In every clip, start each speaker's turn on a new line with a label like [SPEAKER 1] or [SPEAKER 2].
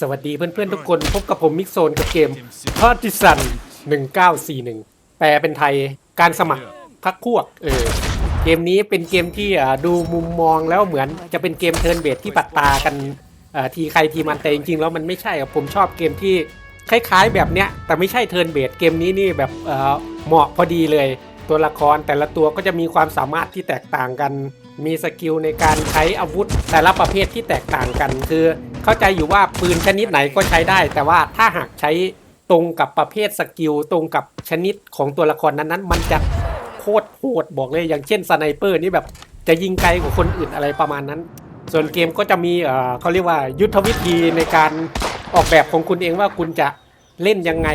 [SPEAKER 1] สวัสดีเพื่อนๆทุกคนพบกับผมมิกโซนกับเกมพาร์ติซัน1941 แปลเป็นไทยการสมัครพักพวกเออเกมนี้เป็นเกมที่อ่าดูมุมมองแล้วเหมือนจะเป็นเกมเทิร์นเบสที่ปัดตากันอ่าทีใครทีมันแต่จริงๆแล้วมันไม่ใช่ครับผมชอบเกมที่คล้ายๆแบบเนี้ยแต่ไม่ใช่เทิร์นเบสเกมนี้นี่แบบเออเหมาะพอดีเลย ตัวละครแต่ละตัวก็จะมีความสามารถที่แตกต่างกัน มีสกิลในการใช้อาวุธแต่ละประเภทที่แตกต่างกัน คือเข้าใจอยู่ว่าปืนชนิดไหนก็ใช้ได้ แต่ว่าถ้าหากใช้ตรงกับประเภทสกิลตรงกับชนิดของตัวละครนั้นๆ มันจะโคตรโหดบอกเลยอย่างเช่นสไนเปอร์นี่แบบจะยิงไกลกว่าคนอื่นอะไรประมาณนั้น ส่วนเกมก็จะมีเอ่อเขาเรียกว่ายุทธวิธีในการออกแบบของคุณเองว่าคุณจะเล่นยังไง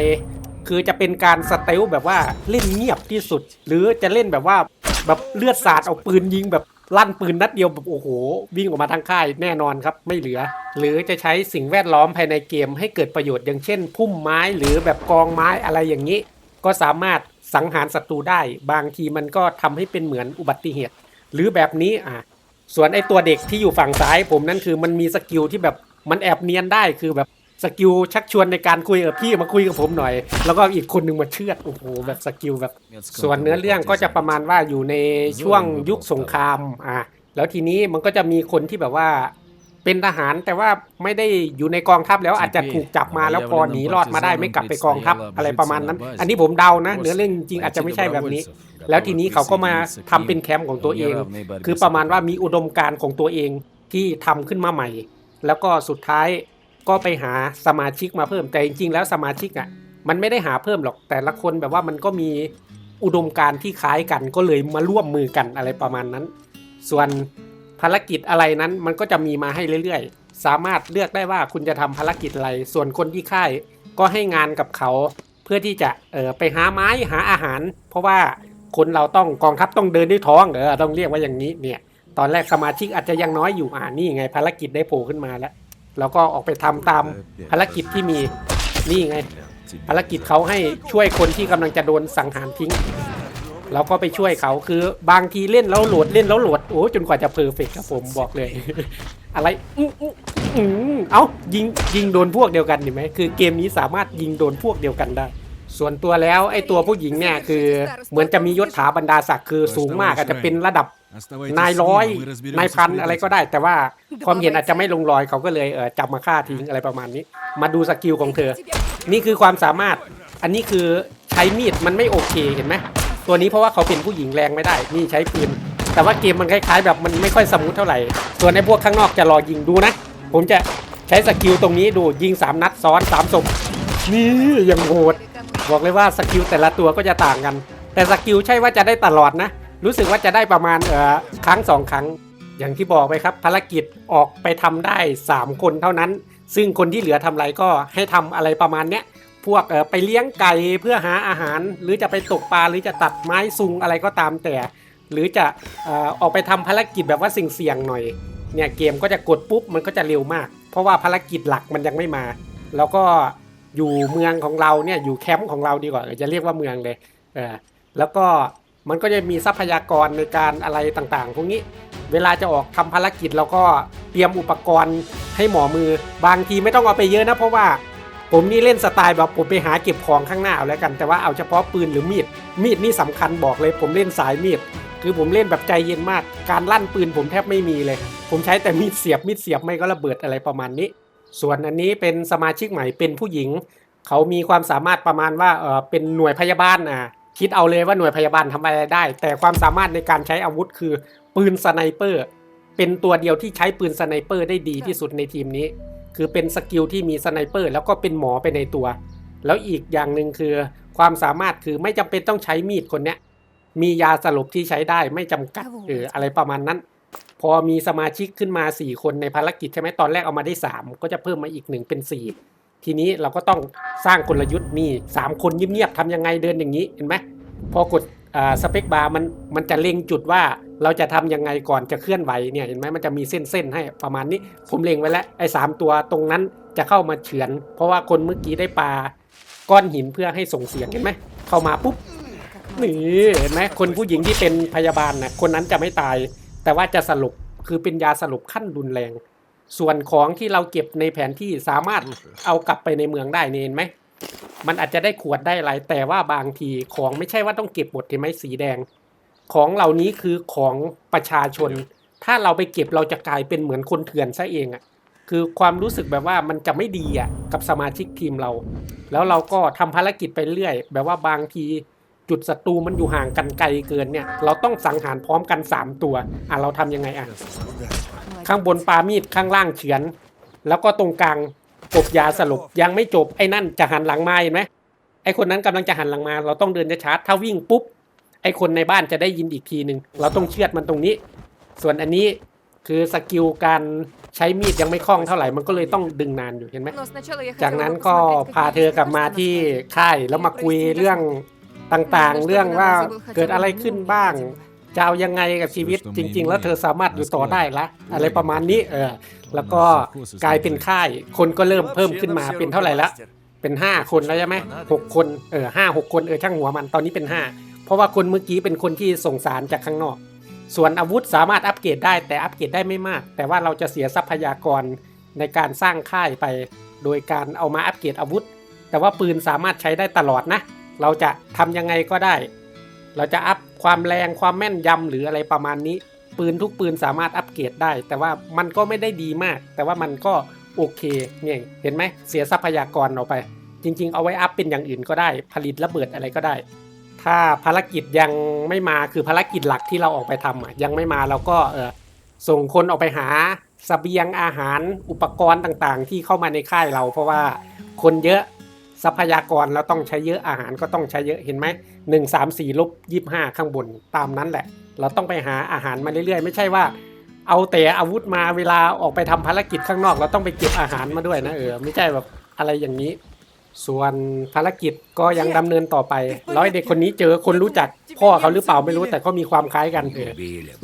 [SPEAKER 1] คือจะเป็นการสเตลแบบว่าเล่นเงียบที่สุด หรือจะเล่นแบบว่าแบบเลือดสาดเอาปืนยิงแบบ ลั่นปืนนัดเดียวแบบโอ้โห วิ่งออกมาทางค่ายแน่นอนครับไม่เหลือ หรือจะใช้สิ่งแวดล้อมภายในเกมให้เกิดประโยชน์อย่างเช่น พุ่มไม้หรือแบบกองไม้อะไรอย่างนี้ ก็สามารถสังหารศัตรูได้ บางทีมันก็ทำให้เป็นเหมือนอุบัติเหตุ หรือแบบนี้อะส่วนไอตัวเด็กที่อยู่ฝั่งซ้ายผมนั่นคือมันมีสกิลที่แบบมันแอบเนียนได้คือแบบ สกิลชักชวนในการคุยกับพี่มาคุยกับผมหน่อย แล้วก็อีกคนหนึ่งมาเชือดโอ้โหแบบสกิลแบบ ส่วนเนื้อเรื่องก็จะประมาณว่าอยู่ในช่วงยุคสงครามอะแล้วทีนี้มันก็จะมีคนที่แบบว่าเป็นทหารแต่ว่าไม่ได้อยู่ในกองทัพแล้วอาจจะถูกจับมาแล้วพอหนีรอดมาได้ไม่กลับไปกองทัพอะไรประมาณนั้น อันนี้ผมเดานะ เนื้อเรื่องจริงๆอาจจะไม่ใช่แบบนี้ แล้วทีนี้เขาก็มาทำเป็นแคมป์ของตัวเอง คือประมาณว่ามีอุดมการณ์ของตัวเองที่ทำขึ้นมาใหม่ แล้วก็สุดท้าย ก็ไปหาสมาชิกมาเพิ่มแต่จริงๆแล้วสมาชิกอะมันไม่ได้หาเพิ่มหรอกแต่ละคนแบบว่ามันก็มีอุดมการที่คล้ายกันก็เลยมาร่วมมือกันอะไรประมาณนั้น ส่วนภารกิจอะไรนั้นมันก็จะมีมาให้เรื่อยๆ สามารถเลือกได้ว่าคุณจะทำภารกิจอะไร ส่วนคนที่ค่ายก็ให้งานกับเขา เพื่อที่จะเออไปหาไม้หาอาหาร เพราะว่าคนเราต้องกองทัพต้องเดินด้วยท้องเออต้องเรียกว่าอย่างนี้เนี่ย ตอนแรกสมาชิกอาจจะยังน้อยอยู่อ่านี่ไงภารกิจได้โผล่ขึ้นมาแล้ว แล้วก็ออกไปทำตามภารกิจที่มีนี่ไง ภารกิจเขาให้ช่วยคนที่กำลังจะโดนสังหารทิ้งเราก็ไปช่วยเขาคือบางทีเล่นแล้วโหลดเล่นแล้วโหลดโอ้จนกว่าจะเพอร์เฟกต์ครับผมบอกเลย อะไรอื้ออื้ออื้อเอ้ายิงยิงโดนพวกเดียวกันเห็นไหมคือเกมนี้สามารถยิงโดนพวกเดียวกันได้ ส่วนตัวแล้วไอ้ตัวผู้หญิงเนี่ยคือเหมือนจะมียศถาบรรดาศักดิ์คือสูงมากอาจจะเป็นระดับ นายร้อยนายพันอะไรก็ได้ แต่ว่าความเห็นอาจจะไม่ลงรอยเขาก็เลยเออจับมาฆ่าทิ้งอะไรประมาณนี้ มาดูสกิลของเธอ นี่คือความสามารถ อันนี้คือใช้มีดมันไม่โอเคเห็นไหมตัวนี้เพราะว่าเขาเป็นผู้หญิงแรงไม่ได้ นี่ใช้ปืน แต่ว่าเกมมันคล้ายๆ แบบมันไม่ค่อยสมูทเท่าไหร่ ส่วนในพวกข้างนอกจะรอยิงดูนะ ผมจะใช้สกิลตรงนี้ดูยิงสามนัดซ้อนสามศพนี่ยังโหด บอกเลยว่าสกิลแต่ละตัวก็จะต่างกัน แต่สกิลใช่ว่าจะได้ตลอดนะ รู้สึกว่าจะได้ประมาณเออครั้งสองครั้ง อย่างที่บอกไปครับ ภารกิจออกไปทำได้ 3 คนเท่านั้น ซึ่งคนที่เหลือทำอะไรก็ให้ทำอะไรประมาณเนี้ยพวกเออไปเลี้ยงไก่เพื่อหาอาหาร หรือจะไปตกปลาหรือจะตัดไม้ซุงอะไรก็ตามแต่ หรือจะเออออกไปทำภารกิจแบบว่าสิ่งเสี่ยงหน่อยเนี่ยเกมก็จะกดปุ๊บมันก็จะเร็วมาก เพราะว่าภารกิจหลักมันยังไม่มา แล้วก็อยู่เมืองของเราเนี่ยอยู่แคมป์ของเราดีกว่าจะเรียกว่าเมืองเลยเออแล้วก็ มันก็จะมีทรัพยากรในการอะไรต่างๆ พวกนี้ เวลาจะออกทำภารกิจเราก็เตรียมอุปกรณ์ให้หมอมือ บางทีไม่ต้องเอาไปเยอะนะเพราะว่า ผมนี่เล่นสไตล์แบบผมไปหาเก็บของข้างหน้าเอาแล้วกัน แต่ว่าเอาเฉพาะปืนหรือมีด มีดนี่สำคัญบอกเลย ผมเล่นสายมีด คือผมเล่นแบบใจเย็นมาก การลั่นปืนผมแทบไม่มีเลย ผมใช้แต่มีดเสียบ มีดเสียบไม่ก็ระเบิดอะไรประมาณนี้ ส่วนอันนี้เป็นสมาชิกใหม่เป็นผู้หญิง เขามีความสามารถประมาณว่าเออเป็นหน่วยพยาบาลอะ คิดเอาเลยว่าหน่วยพยาบาลทำอะไรได้ แต่ความสามารถในการใช้อาวุธคือปืนสไนเปอร์ เป็นตัวเดียวที่ใช้ปืนสไนเปอร์ได้ดีที่สุดในทีมนี้ คือเป็นสกิลที่มีสไนเปอร์แล้วก็เป็นหมอไปในตัว แล้วอีกอย่างหนึ่งคือ ความสามารถคือไม่จำเป็นต้องใช้มีดคนเนี้ยมียาสลบที่ใช้ได้ไม่จำกัดเอออะไรประมาณนั้น พอมีสมาชิกขึ้นมา 4 คนในภารกิจใช่ไหมตอนแรกเอามาได้ 3 ก็จะเพิ่มมาอีกหนึ่งเป็น 4 ทีนี้เราก็ต้องสร้างกลยุทธ์นี่สามคนเงียบๆทำยังไงเดินอย่างนี้เห็นไหม พอกดสเปคบาร์มันมันจะเล็งจุดว่าเราจะทำยังไงก่อนจะเคลื่อนไหวเนี่ยเห็นไหมมันจะมีเส้นๆให้ประมาณนี้ผมเล็งไว้แล้วไอ้สามตัวตรงนั้นจะเข้ามาเฉือน เพราะว่าคนเมื่อกี้ได้ปลาก้อนหินเพื่อให้ส่งเสียงเห็นไหมเข้ามาปุ๊บนี่เห็นไหมคนผู้หญิงที่เป็นพยาบาลนะคนนั้นจะไม่ตาย แต่ว่าจะสลบคือเป็นยาสลบขั้นรุนแรง ส่วนของที่เราเก็บในแผนที่สามารถเอากลับไปในเมืองได้นี่เห็นไหม มันอาจจะได้ขวดได้อะไรแต่ว่าบางทีของไม่ใช่ว่าต้องเก็บหมดเห็นไหมสีแดง ของเหล่านี้คือของประชาชน ถ้าเราไปเก็บเราจะกลายเป็นเหมือนคนเถื่อนซะเองอะ่ะคือความรู้สึกแบบว่ามันจะไม่ดีอะ่ะกับสมาชิกทีมเรา แล้วเราก็ทำภารกิจไปเรื่อย แบบว่าบางทีจุดศัตรูมันอยู่ห่างกันไกลเกินเนี่ย เราต้องสังหารพร้อมกัน 3 ตัว อะเราทำยังไงอะ ข้างบนปามีดข้างล่างเฉือน แล้วก็ตรงกลาง กบยาสรุปยังไม่จบไอ้นั่นจะหันหลังมาเห็นไหมไอ้คนนั้นกำลังจะหันหลังมา เราต้องเดินจะชาร์าถ้าวิ่งปุ๊บไอ้คนในบ้านจะได้ยินอีกทีหนึ่งเราต้องเชือดมันตรงนี้ ส่วนอันนี้คือสกิลการใช้มีดยังไม่คล่องเท่าไหร่มันก็เลยต้องดึงนานอยู่เห็นไหมจากนั้นก็พาเธอกลับมาที่ค่ายแล้วมาคุยเรื่องต่างๆ เรื่องว่าเกิดอะไรขึ้นบ้างจะเอายังไงกับชีวิตจริง ๆ แล้วเธอสามารถอยู่ต่อได้ละอะไรประมาณนี้เออ แล้วก็กลายเป็นค่าย คนก็เริ่มเพิ่มขึ้นมาเป็นเท่าไหร่ละ เป็นห้าคนแล้วใช่ไหมหกคนเออห้าหกคนเออช่างหัวมันตอนนี้เป็นห้าเพราะว่าคนเมื่อกี้เป็นคนที่ส่งสารจากข้างนอก ส่วนอาวุธสามารถอัปเกรดได้แต่อัปเกรดได้ไม่มาก แต่ว่าเราจะเสียทรัพยากรในการสร้างค่ายไป โดยการเอามาอัปเกรดอาวุธ แต่ว่าปืนสามารถใช้ได้ตลอดนะ เราจะทำยังไงก็ได้ เราจะอัพความแรงความแม่นยำหรืออะไรประมาณนี้ ปืนทุกปืนสามารถอัปเกรดได้ แต่ว่ามันก็ไม่ได้ดีมาก แต่ว่ามันก็โอเคเนี่ยเห็นไหมเสียทรัพยากรออกไป จริง ๆ เอาไว้อัพเป็นอย่างอื่นก็ได้ ผลิตระเบิดอะไรก็ได้ ถ้าภารกิจยังไม่มาคือภารกิจหลักที่เราออกไปทำยังไม่มาเราก็เออส่งคนออกไปหาสเสบียงอาหารอุปกรณ์ต่างๆ ที่เข้ามาในค่ายเรา เพราะว่าคนเยอะทรัพยากรเราต้องใช้เยอะอาหารก็ต้องใช้เยอะเห็นไหมหนึ่งสามสี่ลบยี่ห้าข้างบนตามนั้นแหละ เราต้องไปหาอาหารมาเรื่อยๆ ไม่ใช่ว่า เอาแต่อาวุธมาเวลาออกไปทำภารกิจข้างนอก เราต้องไปเก็บอาหารมาด้วยนะเออไม่ใช่แบบอะไรอย่างนี้ ส่วนภารกิจก็ยังดำเนินต่อไป ร้อยเด็กคนนี้เจอคนรู้จักพ่อเขาหรือเปล่าไม่รู้แต่เขามีความคล้ายกันเออ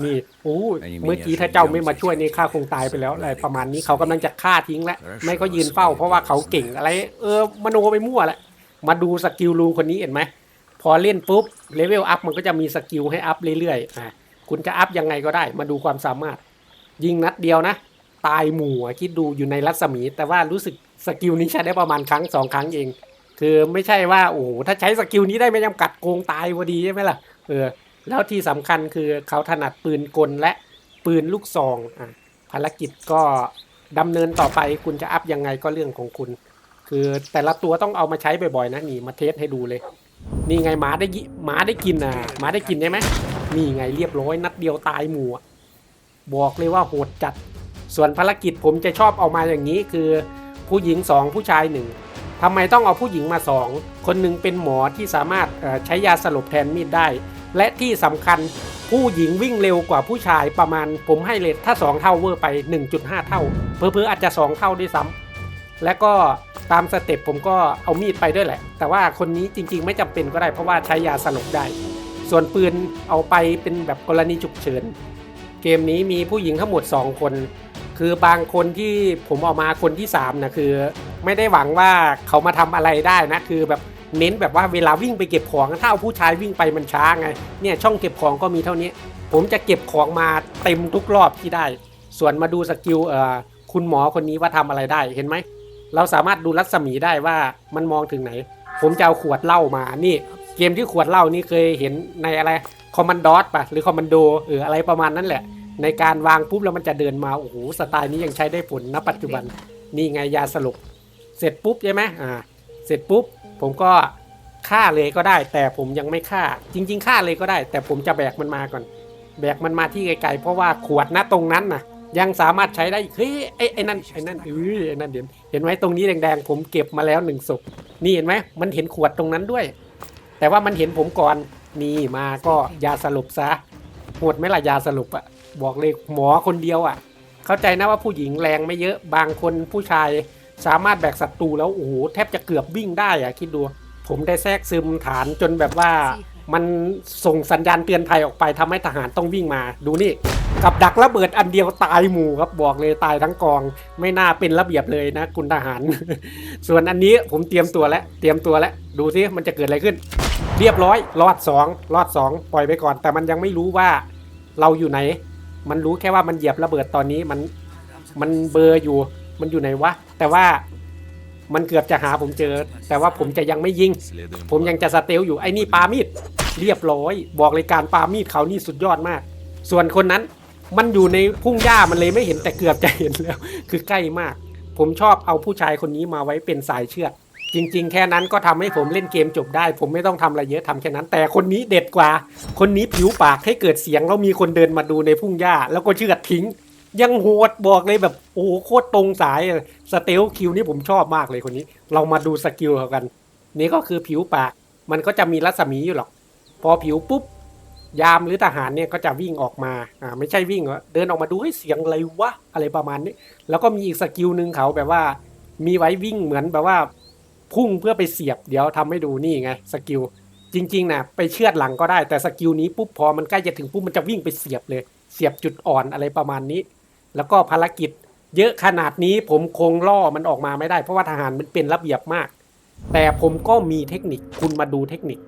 [SPEAKER 1] นี่โอ้เมื่อกี้ถ้าเจ้าไม่มาช่วยนี่ข้าคงตายไปแล้วอะไรประมาณนี้เขากำลังจะฆ่าทิ้งแล้วไม่ก็ยืนเฝ้า เพราะว่าเขาเก่งอะไร เออมโนไปมั่วแหละมาดูสกิลลูคนนี้เห็นไหม อเล่นปุ๊บเลเวลอัพมันก็จะมีสกิลให้อัพเรื่อยๆอะคุณจะอัพยังไงก็ได้ มาดูความสามารถ ยิงนัดเดียวนะ ตายหมู่คิดดูอยู่ในรัศมี แต่ว่ารู้สึกสกิลนี้ใช้ได้ประมาณครั้งสองครั้งเอง คือไม่ใช่ว่าโอ้โหถ้าใช้สกิลนี้ได้ไม่จำกัดโกงตายพอดีใช่ไหมล่ะเออแล้วที่สำคัญคือเขาถนัดปืนกลและปืนลูกซองอะภารกิจก็ดำเนินต่อไปคุณจะอัพยังไงก็เรื่องของคุณ คือแต่ละตัวต้องเอามาใช้บ่อยๆนะนี่มาเทสให้ดูเลย นี่ไงหมาได้ยิหมาได้กินอะหมาได้กินได้ไหมนี่ไงเรียบร้อยนัดเดียวตายหมู่บอกเลยว่าโหดจัด ส่วนภารกิจผมจะชอบเอามาอย่างนี้คือ ผู้หญิงสองผู้ชายหนึ่งทำไมต้องเอาผู้หญิงมาสองคนหนึ่งเป็นหมอที่สามารถใช้ยาสลบแทนมีดได้ และที่สำคัญผู้หญิงวิ่งเร็วกว่าผู้ชายประมาณผมให้เลทถ้า 2 เท่าเวอร์ไป 1.5 เท่า เพอเพอๆอาจจะ 2 เท่าด้วยซ้ำและก็ ตามสเต็ปผมก็เอามีดไปด้วยแหละ แต่ว่าคนนี้จริง ๆ ไม่จำเป็นก็ได้เพราะว่าใช้ยาสลบได้ ส่วนปืนเอาไปเป็นแบบกรณีฉุกเฉิน เกมนี้มีผู้หญิงทั้งหมด 2 คน คือบางคนที่ผมเอามาคนที่3นะคือ ไม่ได้หวังว่าเขามาทำอะไรได้นะคือแบบเน้นแบบว่าเวลาวิ่งไปเก็บของถ้าเอาผู้ชายวิ่งไปมันช้าไงเนี่ยช่องเก็บของก็มีเท่านี้ ผมจะเก็บของมาเต็มทุกรอบที่ได้ ส่วนมาดูสกิลเอ่อคุณหมอคนนี้ว่าทำอะไรได้เห็นไหม เราสามารถดูรัศมีได้ว่ามันมองถึงไหน ผมจะเอาขวดเหล้ามา นี่ เกมที่ขวดเหล้านี่เคยเห็นในอะไรคอมมานดอสปะหรือคอมมานโดเอออะไรประมาณนั้นแหละ ในการวางปุ๊บแล้วมันจะเดินมา โอ้โห สไตล์นี้ยังใช้ได้ผลณปัจจุบัน นี่ไงยาสลบ เสร็จปุ๊บใช่ไหมอ่า เสร็จปุ๊บ ผมก็ฆ่าเลยก็ได้ แต่ผมยังไม่ฆ่า จริง ๆฆ่าเลยก็ได้ แต่ผมจะแบกมันมาก่อน แบกมันมาที่ไกลๆ เพราะว่าขวดณตรงนั้นน่ะ ยังสามารถใช้ได้อีกเฮ้ยไอ้ไอ้นั่นไอ้นั่นเออไอ้นั่นเดี๋ยวเห็นไหมตรงนี้แดงๆผมเก็บมาแล้วหนึ่งศพนี่เห็นไหมมันเห็นขวดตรงนั้นด้วย แต่ว่ามันเห็นผมก่อนนี่มาก็ยาสลบซะโหดไหมล่ะยาสลบอะบอกเลยหมอคนเดียวอะเข้าใจนะว่าผู้หญิงแรงไม่เยอะบางคนผู้ชายสามารถแบกศัตรูแล้วโอ้โหแทบจะเกือบวิ่งได้อะคิดดู ผมได้แทรกซึมฐานจนแบบว่ามันส่งสัญญาณเตือนภัยออกไปทำให้ทหารต้องวิ่งมาดูนี่ กับดักระเบิดอันเดียวตายหมู่ครับบอกเลยตายทั้งกอง ไม่น่าเป็นระเบียบเลยนะคุณทหาร ส่วนอันนี้ผมเตรียมตัวแล้วเตรียมตัวแล้วดูซิมันจะเกิดอะไรขึ้น เรียบร้อยรอดสองรอดสองปล่อยไปก่อน แต่มันยังไม่รู้ว่าเราอยู่ไหน มันรู้แค่ว่ามันเหยียบระเบิดตอนนี้มันมันเบอร์อยู่มันอยู่ไหนวะแต่ว่ามันเกือบจะหาผมเจอ แต่ว่าผมจะยังไม่ยิง ผมยังจะสเตลอยู่ไอ้นี่ปามีดเรียบร้อย บอกเลยการปามีดเขานี่สุดยอดมาก ส่วนคนนั้นมันอยู่ในพุ่งหญ้ามันเลยไม่เห็นแต่เกือบจะเห็นแล้ว คือใกล้มาก ผมชอบเอาผู้ชายคนนี้มาไว้เป็นสายเชือดจริง ๆ แค่นั้นก็ทำให้ผมเล่นเกมจบได้ ผมไม่ต้องทำอะไรเยอะทำแค่นั้น แต่คนนี้เด็ดกว่า คนนี้ผิวปากให้เกิดเสียงแล้วมีคนเดินมาดูในพุ่งหญ้า แล้วก็เชือดทิ้ง ยังโหดบอกเลยแบบโอ้โหโคตรตรงสายสเตลคิวนี่ผมชอบมากเลยคนนี้ เรามาดูสกิลเขากัน นี่ก็คือผิวปาก มันก็จะมีรัศมีอยู่หรอก พอผิวปุ๊บ ยามหรือทหารเนี่ยก็จะวิ่งออกมาอ่าไม่ใช่วิ่งเดินออกมาดูให้เสียงอะไรวะอะไรประมาณนี้ แล้วก็มีอีกสกิลหนึ่งเขาแบบว่า มีไว้วิ่งเหมือนแบบว่า พุ่งเพื่อไปเสียบเดี๋ยวทำให้ดูนี่ไงสกิลจริงๆนะไปเชือดหลังก็ได้แต่สกิลนี้ปุ๊บพอมันใกล้จะถึงปุ๊บมันจะวิ่งไปเสียบเลย เสียบจุดอ่อนอะไรประมาณนี้ แล้วก็ภารกิจเยอะขนาดนี้ผมคงล่อมันออกมาไม่ได้เพราะว่าทหารมันเป็นระเบียบมาก แต่ผมก็มีเทคนิคคุณมาดูเทคนิค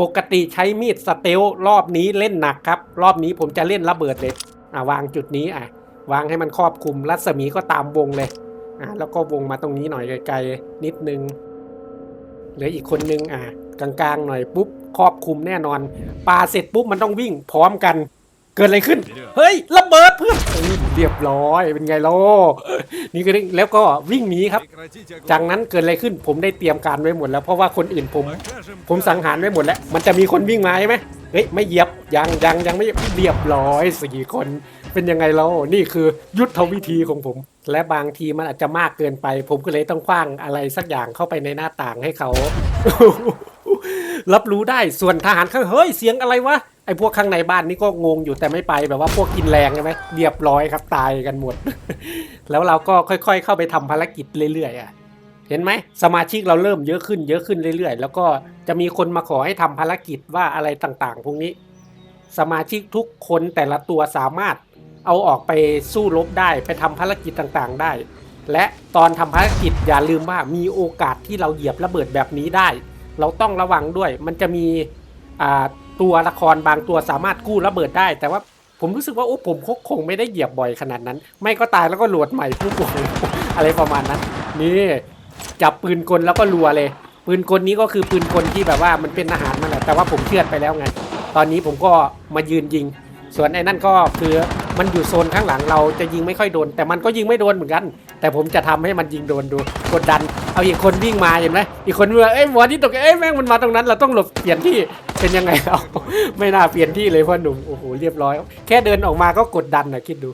[SPEAKER 1] ปกติใช้มีดสเตลรอบนี้เล่นหนักครับ รอบนี้ผมจะเล่นระเบิดเลยอะวางจุดนี้อะวางให้มันครอบคลุมรัศมีก็ตามวงเลยอะแล้วก็วงมาตรงนี้หน่อยไกลๆนิดนึงเหลืออีกคนนึงอะกลางๆหน่อยปุ๊บครอบคลุมแน่นอนปาเสร็จปุ๊บมันต้องวิ่งพร้อมกัน เกิดอะไรขึ้น เฮ้ยระเบิดเพื่อนเออเรียบร้อยเป็นไงล่ะนี่ก็ได้แล้วก็วิ่งหนีครับ จากนั้นเกิดอะไรขึ้นผมได้เตรียมการไว้หมดแล้ว เพราะว่าคนอื่นผม ผมสังหารไว้หมดแล้ว มันจะมีคนวิ่งมาใช่ไหมเฮ้ยไม่เหยียบยังยังยังไม่เรียบร้อยสี่คนเป็นยังไงเรานี่คือยุทธวิธีของผม และบางทีมันอาจจะมากเกินไป ผมก็เลยต้องคว้างอะไรสักอย่างเข้าไปในหน้าต่างให้เขา รับรู้ได้ส่วนทหารข้างเฮ้ยเสียงอะไรวะไอ้พวกข้างในบ้านนี่ก็งงอยู่แต่ไม่ไปแบบว่าพวกกินแรงใช่ไหมเรียบร้อยครับตายกันหมด แล้วเราก็ค่อยๆ เข้าไปทำภารกิจเรื่อยๆอะเห็นไหมสมาชิกเราเริ่มเยอะขึ้นเยอะขึ้นเรื่อยๆ แล้วก็จะมีคนมาขอให้ทำภารกิจว่าอะไรต่างๆ พวกนี้ สมาชิกทุกคนแต่ละตัวสามารถเอาออกไปสู้รบได้ไปทำภารกิจต่างๆได้ และตอนทำภารกิจอย่าลืมว่ามีโอกาสที่เราเหยียบระเบิดแบบนี้ได้ เราต้องระวังด้วยมันจะมีอ่า ตัวละครบางตัวสามารถกู้ระเบิดได้ แต่ว่าผมรู้สึกว่าโอ้ผมคงไม่ได้เหยียบบ่อยขนาดนั้น ไม่ก็ตายแล้วก็โหลดใหม่ปุ๊บโอ้โหอะไรประมาณนั้น นี่จับปืนกลแล้วก็รัวเลย ปืนกลนี้ก็คือปืนกลที่แบบว่ามันเป็นอาหารนั่นแหละแต่ว่าผมเชือดไปแล้วไง ตอนนี้ผมก็มายืนยิง ส่วนไอ้นั่นก็คือมันอยู่โซนข้างหลังเราจะยิงไม่ค่อยโดน แต่มันก็ยิงไม่โดนเหมือนกัน แต่ผมจะทำให้มันยิงโดนดูกดดัน เอาอีกคนวิ่งมาเห็นไหมอีกคนวิ่งมาเอ้ยหมอที่ตกเอ้ยแม่งมันมาตรงนั้น เราต้องหลบเปลี่ยนที่เป็นยังไงเอาไม่น่าเปลี่ยนที่เลยพ่อหนุ่มโอ้โหเรียบร้อย แค่เดินออกมาก็กดดันนะคิดดู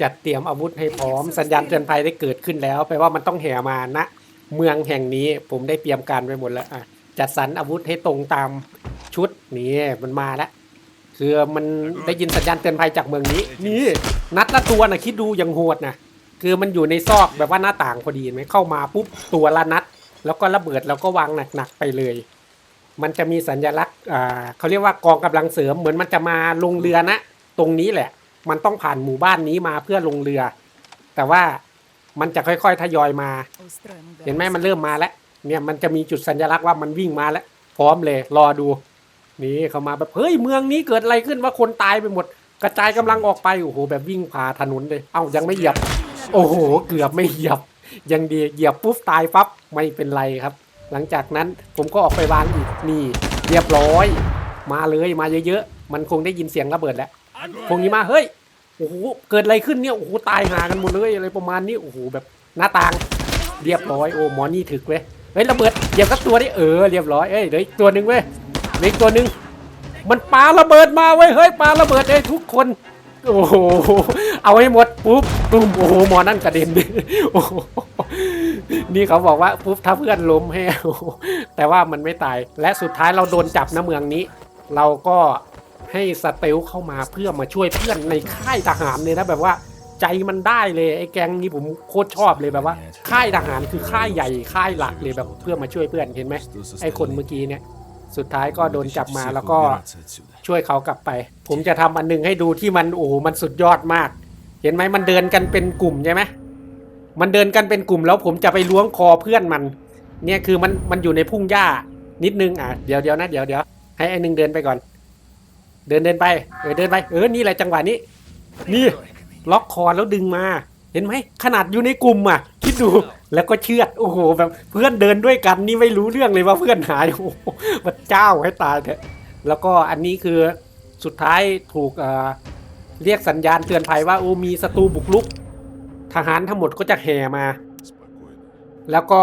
[SPEAKER 1] จัดเตรียมอาวุธให้พร้อมสัญญาณเตือนภัยได้เกิดขึ้นแล้วแปลว่ามันต้องแห่มาณเมืองแห่งนี้ผมได้เตรียมการไว้หมดแล้วอะจัดสรรอาวุธให้ตรงตามชุดนี่มันมาแล้วคือมันได้ยินสัญญาณเตือนภัยจากเมืองนี้ นี่นัดละตัวนะคิดดูยังโหดนะ คือมันอยู่ในซอกแบบว่าหน้าต่างพอดีไหมเข้ามาปุ๊บตัวละนัด แล้วก็ระเบิดแล้วก็วางหนักๆไปเลย มันจะมีสัญลักษณ์อ่าเขาเรียกว่ากองกำลังเสริมเหมือนมันจะมาลงเรือนะ ตรงนี้แหละ มันต้องผ่านหมู่บ้านนี้มาเพื่อลงเรือ แต่ว่ามันจะค่อยๆทยอยมา เห็นไหมมันเริ่มมาแล้วเนี่ยมันจะมีจุดสัญลักษณ์ว่ามันวิ่งมาแล้ว พร้อมเลยรอดู นี่เขามาแบบเฮ้ยเมืองนี้เกิดอะไรขึ้นว่าคนตายไปหมด กระจายกำลังออกไปโอ้โหแบบวิ่งผ่าถนนเลย เอ้ายังไม่เหยียบ โอ้โห เกือบไม่เหยียบ ยังดีเหยียบปุ๊บตายปั๊บไม่เป็นไรครับ หลังจากนั้นผมก็ออกไปวางอีกนี่เรียบร้อย มาเลยมาเยอะๆ มันคงได้ยินเสียงระเบิดแล้วคงนี้มาเฮ้ยโอ้โหเกิดอะไรขึ้นเนี่ยโอ้โหตายหากันหมดเลยอะไรประมาณนี้โอ้โหแบบหน้าต่างเรียบร้อยโอ้หมอนี่ถึกเว้ยเฮ้ยระเบิดเหยียบสักตัวดิเออเรียบร้อยเอ้ยเดี๋ยวอีกตัวหนึ่งเว้ยเลืออีกตัวหนึ่งมันปาระเบิดมาเว้ยเฮ้ยปาระเบิดเอ้ยทุกคน โอ้โห เอาให้หมดปุ๊บปุ๊บโอ้โหหมอนั่นกระเด็นดิโอ้โหนี่เขาบอกว่าปุ๊บถ้าเพื่อนล้มให้แต่ว่ามันไม่ตาย และสุดท้ายเราโดนจับนะเมืองนี้ เราก็ให้สเตลเข้ามาเพื่อมาช่วยเพื่อนในค่ายทหารเลยนะแบบว่าใจมันได้เลยไอ้แกงนี้ผมโคตรชอบเลยแบบว่า ค่ายทหารคือค่ายใหญ่ค่ายหลักเลยแบบเพื่อมาช่วยเพื่อนเห็นไหมไอ้คนเมื่อกี้เนี่ย สุดท้ายก็โดนจับมาแล้วก็ ช่วยเขากลับไป ผมจะทำอันหนึงให้ดูที่มันโอ้โหมันสุดยอดมาก เห็นไหมมันเดินกันเป็นกลุ่มใช่ไหมมันเดินกันเป็นกลุ่มแล้วผมจะไปล้วงคอเพื่อนมัน เนี่ยคือมันมันอยู่ในพุ่งหญ้านิดนึงอะเดี๋ยวเดี๋ยวนะเดี๋ยวเดี๋ยวให้ไอ้หนึ่งเดินไปก่อน เดินเดินไปเออเดินไปเออนี่แหละจังหวะนี้ นี่ล็อกคอแล้วดึงมาเห็นไหมขนาดอยู่ในกลุ่มอะ คิดดูแล้วก็เชือดโอ้โหแบบเพื่อนเดินด้วยกันนี่ไม่รู้เรื่องเลยว่าเพื่อนหายโอ้โหพระเจ้าให้ตายเถอะ แล้วก็อันนี้คือสุดท้ายถูกเเรียกสัญญาณเตือนภัยว่าโอ้มีศัตรูบุกรุก ทหารทั้งหมดก็จะแห่มา แล้วก็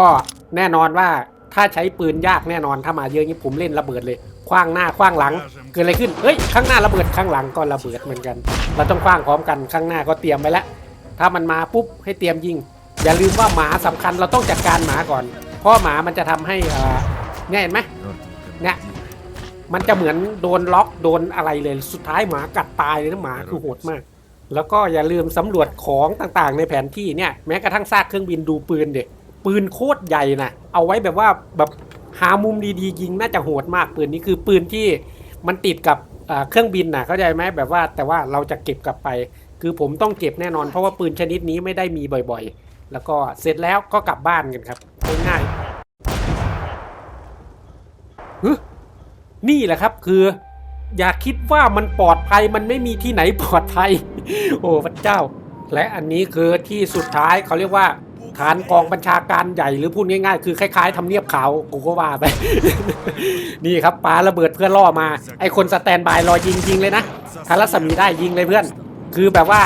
[SPEAKER 1] แน่นอนว่าถ้าใช้ปืนยากแน่นอนถ้ามาเยอะนี้ผมเล่นระเบิดเลยคว้างหน้าคว้างหลัง เกิดอะไรขึ้นเฮ้ยข้างหน้าระเบิดข้างหลังก็ระเบิดเหมือนกัน เราต้องคว้างพร้อมกันข้างหน้าก็เตรียมไว้แล้วถ้ามันมาปุ๊บให้เตรียมยิง อย่าลืมว่าหมาสำคัญเราต้องจัดการหมาก่อน เพราะหมามันจะทำให้เนี่ยเห็นไหมเนี่ย มันจะเหมือนโดนล็อกโดนอะไรเลยสุดท้ายหมากัดตายเลยนะหมาคือโหดมาก แล้วก็อย่าลืมสำรวจของต่างๆ ในแผนที่เนี่ยแม้กระทั่งซากเครื่องบินดูปืนเด็กปืนโคตรใหญ่นะเอาไว้แบบว่าแบบหามุมดีๆยิงน่าจะโหดมากปืนนี้คือปืนที่มันติดกับเอ่อเครื่องบินนะเข้าใจไหมแบบว่าแต่ว่าเราจะเก็บกลับไป คือผมต้องเก็บแน่นอนเพราะว่าปืนชนิดนี้ไม่ได้มีบ่อยๆ แล้วก็เสร็จแล้วก็กลับบ้านกันครับง่ายๆฮึ นี่แหละครับคือ อย่าคิดว่ามันปลอดภัยมันไม่มีที่ไหนปลอดภัย โอ้พระเจ้า และอันนี้คือที่สุดท้ายเขาเรียกว่า ฐานกองบัญชาการใหญ่หรือพูดง่ายๆ คือคล้ายๆทำเนียบขาวกูก็ว่าไป นี่ครับปาระเบิดเพื่อล่อมา ไอคนสแตนบายรอยิงยิงเลยนะถ้ารัศมีได้ยิงเลยเพื่อน คือแบบว่า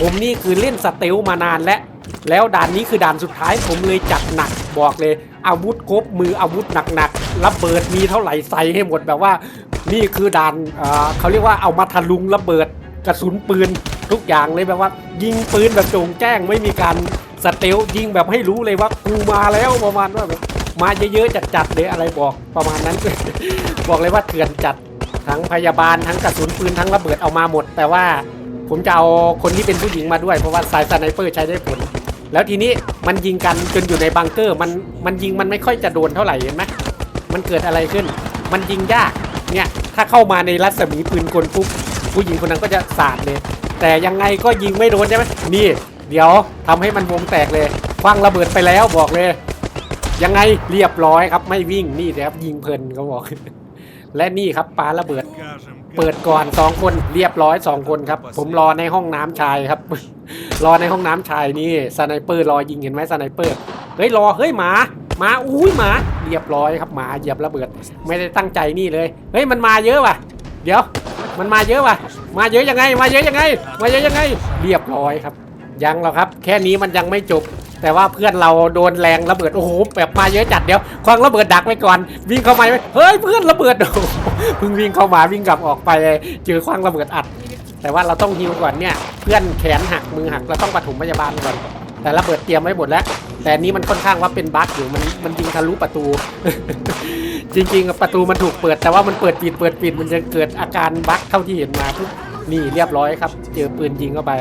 [SPEAKER 1] ผมนี่คือเล่นสเตลมานานแล้วแล้วด่านนี้คือด่านสุดท้ายผมเลยจัดหนักบอกเลย อาวุธครบมืออาวุธหนักๆระเบิดมีเท่าไหร่ใส่ให้หมดแบบว่า นี่คือด่านเอ่อเขาเรียกว่าเอามาทะลุงระเบิดกระสุนปืนทุกอย่างเลยแบบว่า ยิงปืนแบบโจงแจ้งไม่มีการสเตลยิงแบบให้รู้เลยว่ากูมาแล้วประมาณว่าแบบมาเยอะๆจัดๆเลยอะไรบอกประมาณนั้น บอกเลยว่าเถื่อนจัดทั้งพยาบาลทั้งกระสุนปืนทั้งระเบิดเอามาหมด แต่ว่าผมจะเอาคนที่เป็นผู้หญิงมาด้วยเพราะว่าสายสไนเปอร์ใช้ได้ผล แล้วทีนี้มันยิงกันจนอยู่ในบังเกอร์ มันมันยิงมันไม่ค่อยจะโดนเท่าไหร่เห็นไหมมันเกิดอะไรขึ้น มันยิงยากเนี่ยถ้าเข้ามาในรัศมีปืนกลปุ๊บผู้หญิงคนนั้นก็จะสาดเลย แต่ยังไงก็ยิงไม่โดนใช่ไหมนี่ เดี๋ยวทำให้มันวงแตกเลยคว้างระเบิดไปแล้วบอกเลย ยังไงเรียบร้อยครับไม่วิ่งนี่นะครับยิงเพลินเขาบอก และนี่ครับปาระเบิด เปิดก่อนสองคนเรียบร้อยสองคนครับ ผมรอในห้องน้ำชายครับ รอในห้องน้ำชายนี่สไนเปอร์รอยิงเห็นไหมสไนเปอร์เฮ้ยรอเฮ้ยหมาหมาอุ้ยหมาเรียบร้อยครับหมาเหยียบระเบิด ไม่ได้ตั้งใจนี่เลยเฮ้ยมันมาเยอะว่ะ เดี๋ยว มันมาเยอะว่ะ มาเยอะยังไง มาเยอะยังไง มาเยอะยังไง เรียบร้อยครับ ยังหรอกครับ แค่นี้มันยังไม่จบ แต่ว่าเพื่อนเราโดนแรงระเบิดโอ้โหแบบมาเยอะจัดเดี๋ยวควางระเบิดดักไว้ก่อน วิ่งเข้ามาไหมเฮ้ยเพื่อนระเบิดโอ้เพิ่งวิ่งเข้ามาวิ่งกลับออกไปเจอควางระเบิดอัด แต่ว่าเราต้องฮิวก่อนเนี่ยเพื่อนแขนหักมือหักเราต้องปฐมพยาบาลก่อนแต่ระเบิดเตรียมไว้หมดแล้ว แต่นี้มันค่อนข้างว่าเป็นบั๊กอยู่มันมันยิงทะลุประตู จริง ๆ ประตูมันถูกเปิด แต่ว่ามันเปิดปิดเปิดปิดมันจะเกิดอาการบั๊กเท่าที่เห็นมานี่เรียบร้อยครับ เจอปืนยิงเข้าไป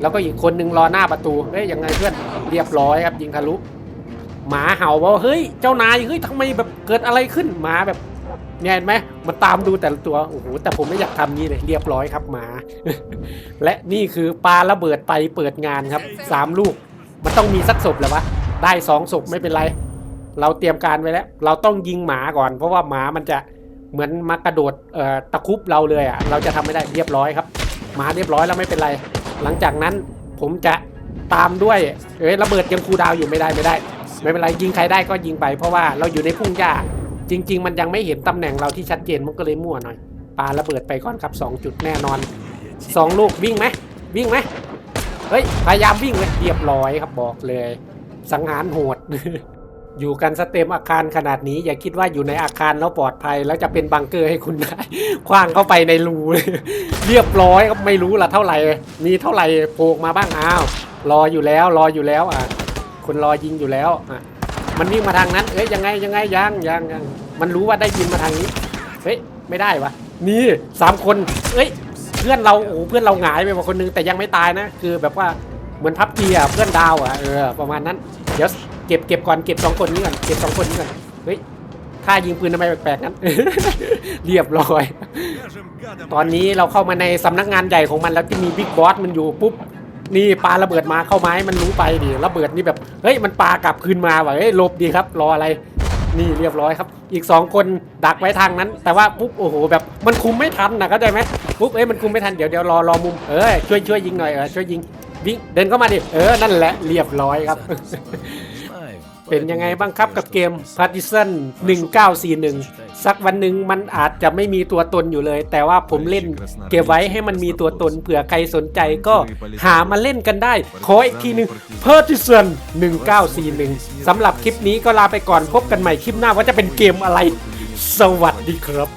[SPEAKER 1] แล้วก็อีกคนนึงรอหน้าประตูเฮ้ยยังไงเพื่อนเรียบร้อยครับยิงทะลุ หมาเห่าว่าเฮ้ยเจ้านายเฮ้ยทำไมแบบเกิดอะไรขึ้นหมาแบบเนี่ยเห็นไหมมันตามดูแต่ละตัวโอ้โหแต่ผมไม่อยากทำนี้เลยเรียบร้อยครับหมา และนี่คือปาระเบิดไปเปิดงานครับสามลูก มันต้องมีสักศพแหละวะได้สองศพไม่เป็นไร เราเตรียมการไว้แล้ว เราต้องยิงหมาก่อน เพราะว่าหมามันจะเหมือนมากระโดดเอ่อตะครุบเราเลยอะเราจะทำไม่ได้เรียบร้อยครับ หมาเรียบร้อยแล้วไม่เป็นไร หลังจากนั้นผมจะตามด้วยเอ้ยระเบิดยังคูดาวอยู่ไม่ได้ไม่ได้ ไม่เป็นไรยิงใครได้ก็ยิงไปเพราะว่าเราอยู่ในพุ่งหญ้าจริง ๆ มันยังไม่เห็นตำแหน่งเราที่ชัดเจนมันก็เลยมั่วหน่อยปาระเบิดไปก่อนครับสองจุดแน่นอนสองลูกวิ่งไหมวิ่งไหมเฮ้ยพยายามวิ่งเลยเรียบร้อยครับบอกเลย สังหารโหด อยู่กันสเต็มอาคารขนาดนี้ อย่าคิดว่าอยู่ในอาคารแล้วปลอดภัย แล้วจะเป็นบังเกอร์ให้คุณได้คว้างเข้าไปในรูเรียบร้อยครับไม่รู้ละเท่าไหร่ มีเท่าไหร่โผล่มาบ้างอ้าว รออยู่แล้วรออยู่แล้วอะคนรอยิงอยู่แล้วอะมันวิ่งมาทางนั้น เอ้ยยังไงยังไงยังยังยังมันรู้ว่าได้ยินมาทางนี้เฮ้ยไม่ได้วะนี่สามคนเอ้ยเพื่อนเราโอ้เพื่อนเราหงายไปกว่าคนนึงแต่ยังไม่ตายนะ คือแบบว่าเหมือนพับเพียเพื่อนดาวอะเออประมาณนั้นเดี๋ยว เก็บเก็บก่อนเก็บสองคนนี้ก่อนเก็บสองคนนี้ก่อนเฮ้ยท่ายิงปืนทำไมแปลกๆนั้น เรียบร้อย ตอนนี้เราเข้ามาในสำนักงานใหญ่ของมันแล้วที่มีบิ๊กบอสมันอยู่ปุ๊บนี่ปลาระเบิดมาเข้าไม้มันรู้ไปดิระเบิดนี่แบบเฮ้ยมันปลากลับคืนมาว่ะเฮ้ยลบดีครับ รออะไร นี่เรียบร้อยครับ อีกสองคนดักไว้ทางนั้น แต่ว่าปุ๊บโอ้โหแบบมันคุมไม่ทันนะเข้าใจไหมปุ๊บเอ้ยมันคุมไม่ทันเดี๋ยวเดี๋ยวรอรอมุมเออช่วยช่วยยิงหน่อยเออช่วยยิงวิ่งเดินเข้ามาดิเออนั่นแหละเรียบร้อยครับ เป็นยังไงบ้างครับกับเกม Partisan 1941 สักวันหนึ่งมันอาจจะไม่มีตัวตนอยู่เลย แต่ว่าผมเล่นเก็บไว้ให้มันมีตัวตนเผื่อใครสนใจก็หามาเล่นกันได้ ขออีกทีหนึ่ง Partisan 1941 สำหรับคลิปนี้ก็ลาไปก่อนพบกันใหม่คลิปหน้าว่าจะเป็นเกมอะไร สวัสดีครับ